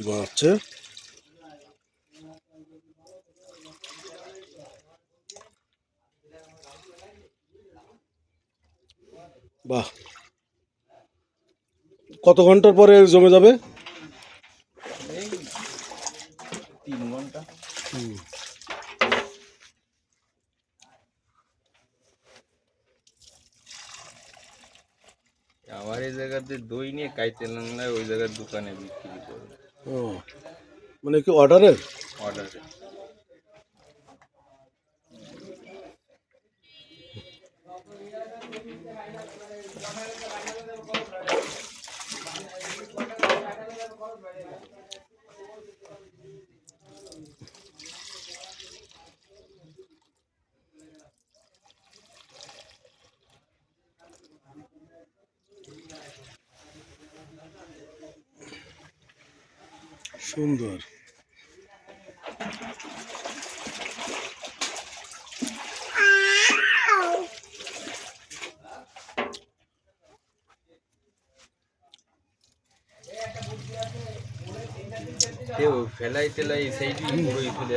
কি বানাচ্ছে বাহ। কত ঘণ্টার পরে জমে যাবে? তিন ঘণ্টা। হুম। আমার এই জায়গাতে দই নিয়ে কাইতে না ওই জায়গার দোকানে বিক্রি করবে ও মানে কি অর্ডারের? অর্ডারে সুন্দর। ফেলাই টেলাই সেই বড়ই ফেলে